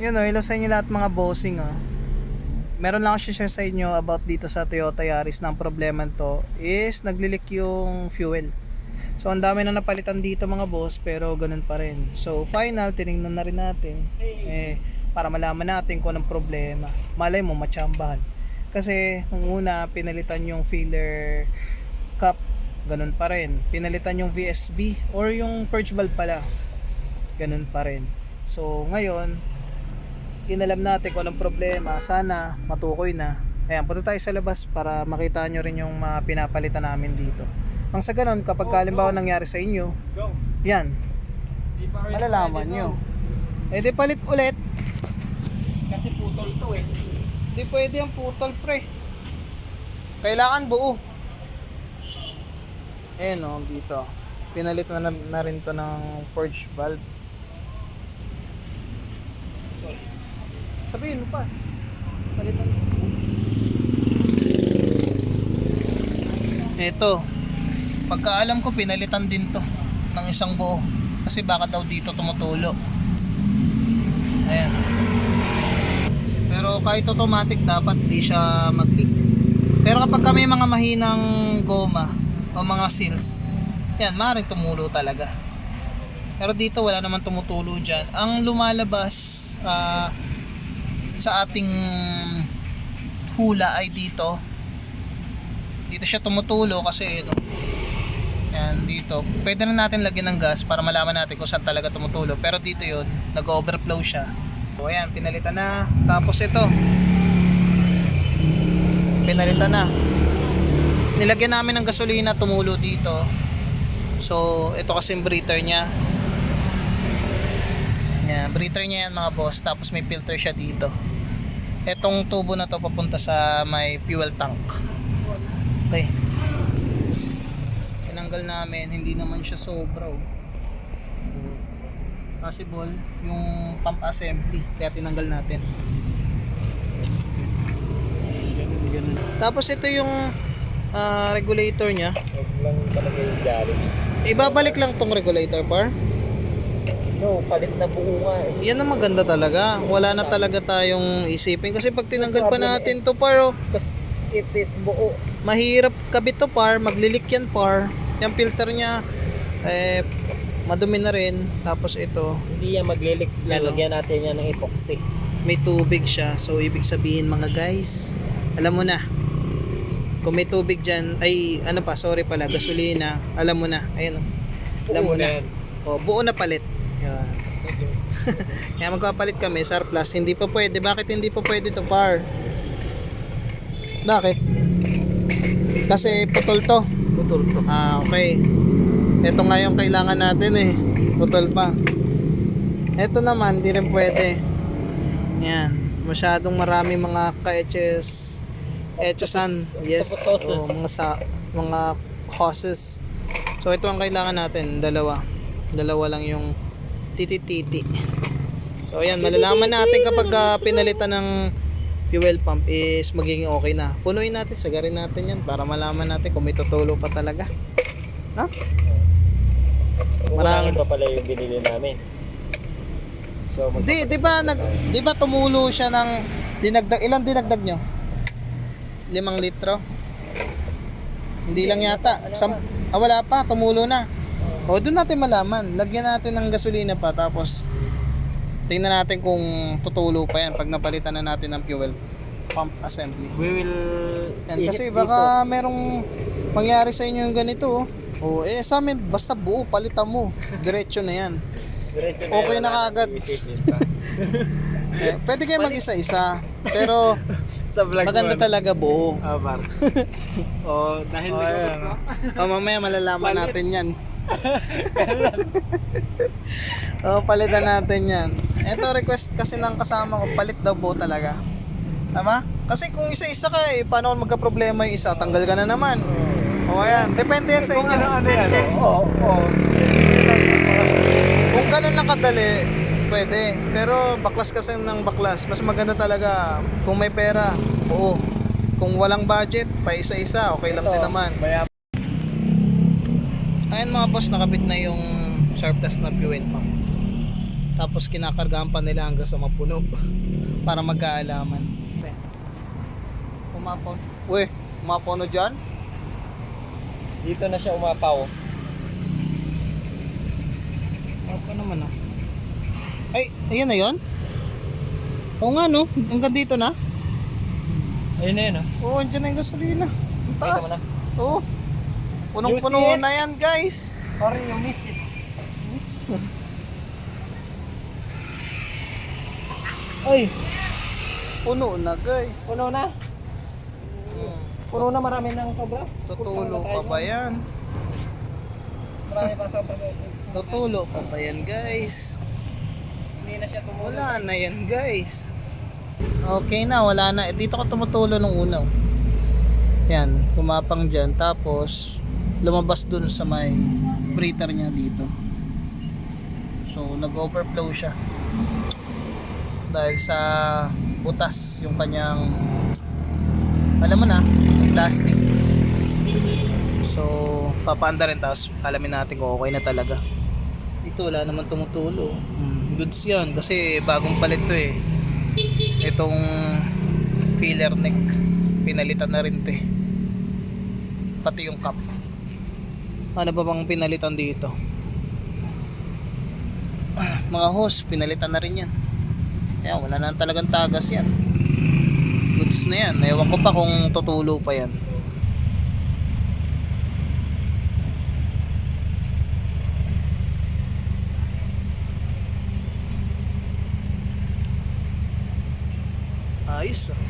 Yun o, hello sa inyo lahat mga bossing o. Meron lang ako share sa inyo about dito sa Toyota Yaris na ang problema to is naglilik yung fuel. So ang dami na napalitan dito mga boss pero ganun pa rin. So final, tinignan na rin natin. Eh, para malaman natin kung anong problema. Malay mo, matsambahan. Kasi nung una, pinalitan yung filler cup. Ganun pa rin. Pinalitan yung VSB or yung purge valve pala. Ganun pa rin. So ngayon, inalam natin kung anong problema. Sana matukoy na. Ayan, punta tayo sa labas para makita nyo rin yung mga pinapalitan namin dito. Ang sa ganun, kapag kalimbawa nangyari sa inyo, Go. yan, malalaman pwede nyo. Eh di palit ulit. Kasi putol to eh. Di pwede ang putol pre. Kailangan buo. Ayan o, dito. Pinalit na, na rin to ng purge valve. Sabihin mo pa. Palitan. Ito. Pagkaalam ko, pinalitan din to ng isang buo. Kasi baka daw dito tumutulo. Ayan. Pero kahit automatic dapat di siya mag-leak. Pero kapag kami mga mahinang goma o mga seals, yan, maaaring tumulo talaga. Pero dito wala naman tumutulo dyan. Ang lumalabas ah, sa ating hula ay dito. Dito siya tumutulo kasi ito. Yan, dito. Pwede na natin lagyan ng gas para malaman natin kung saan talaga tumutulo. Pero dito yun, nag-overflow siya. So ayan, pinalitan na. Tapos ito. Pinalitan na. Nilagyan namin ng gasolina, tumulo dito. So, ito kasi yung breather niya. Yan, breather niya yan mga boss. Tapos may filter siya dito. Etong tubo na to papunta sa may fuel tank. Okay. Tinanggal namin, hindi naman siya sobra oh. Possible yung pump assembly kaya tinanggal natin. Tapos ito yung ah, regulator niya. Ibabalik lang tong regulator par. No, palit na buo nga eh. Yan ang maganda talaga. Wala na talaga tayong isipin kasi pag tinanggal pa natin to par, oh, Tapos it is buo. mahirap kabit to par, maglilik yan par. Yung filter niya eh madumi na rin. Tapos ito, Hindi yan maglilik. Lalagyan natin yan ng epoxy. may tubig siya. So, ibig sabihin mga guys, alam mo na. Kung may tubig dyan, ay ano pa, sorry pala, gasolina, alam mo na. Ayun o. Alam mo na. O, buo na palit. Kaya magpapalit kami, surplus. Hindi pa pwede. Bakit hindi pa pwede to par? Bakit? Kasi putol to. Putol to. Ah, okay. Ito nga yung kailangan natin eh. Putol pa. Ito naman, di rin pwede. Yan. Masyadong marami mga ka-HS HSan. Yes. Oo, mga sa mga hoses. So ito ang kailangan natin, dalawa. Dalawa lang yung titi-titi. So ayan, malalaman natin kapag ah, pinalitan ng fuel pump is magiging okay na. Punuin natin, sagarin natin yan para malaman natin kung may tutulo pa talaga. No? Marami. Pa pala yung binili namin. So, Di, di ba nag di ba tumulo siya ng dinagdag ilang dinagdag nyo? Limang litro? Hindi lang yata. Sam, ah, wala pa, tumulo na. O doon natin malaman. Lagyan natin ng gasolina pa tapos tingnan natin kung tutulo pa yan pag napalitan na natin ng fuel pump assembly. We will Yan, kasi baka merong pangyari sa inyo yung ganito. oh. O eh sa amin basta buo palitan mo. Diretso na yan. Diretso okay na pa. Eh, pwede kayo mag-isa-isa. Pero Sa vlog maganda ano? talaga buo. Ah, bar. oh, dahil Oh, oh, ayan. O mamaya malalaman natin yan. o palitan natin yan. Ito request kasi ng kasama ko, palit daw buo talaga. Tama? Kasi kung isa-isa ka eh, paano kung magka-problema yung isa, tanggal ka na naman. O ayan, depende yan sa Kung inyo. ano-ano yan. Oo, oo. Kung ganun lang kadali, pwede. Pero baklas kasi ng baklas. Mas maganda talaga kung may pera, buo. Kung walang budget, pa isa-isa, okay lang din naman. Maya Ayan mga boss, nakabit na yung surplus na fuel pump. Tapos kinakargahan pa nila hanggang sa mapuno para magkaalaman. Umapaw. Uy, umapaw na dyan? Dito na siya umapaw. Apa naman ah. Ay, ayan na yun? Oo nga no, hanggang dito na. Ayun na yun ah. Oo, andyan na yung gasolina. Ang taas. Oo. Punong-puno na yan guys. Sorry, you missed it. Ay, Puno na guys. puno na. Hmm. Puno na marami ng sobra. Tutulo pa ba yan? Marami pa sobra. Tutulo pa ba yan guys? Hindi na siya tumulo. Wala na yan guys. Okay na, wala na. Eh, Dito ko tumutulo nung una. oh. Yan, pumapang dyan. Tapos, lumabas dun sa may breather niya dito. So, nag-overflow siya. Dahil sa butas yung kanyang alam mo na, plastic. So, papaanda rin tapos alamin natin kung okay na talaga. Dito wala naman tumutulo. Hmm, goods yan kasi bagong palit to eh. Itong filler neck pinalitan na rin to eh. Pati yung cup. Ano ba bang pinalitan dito? Mga hose, pinalitan na rin yan. Kaya wala na talagang tagas yan. Goods na yan. Ewan ko pa kung tutulo pa yan. Ayos ah.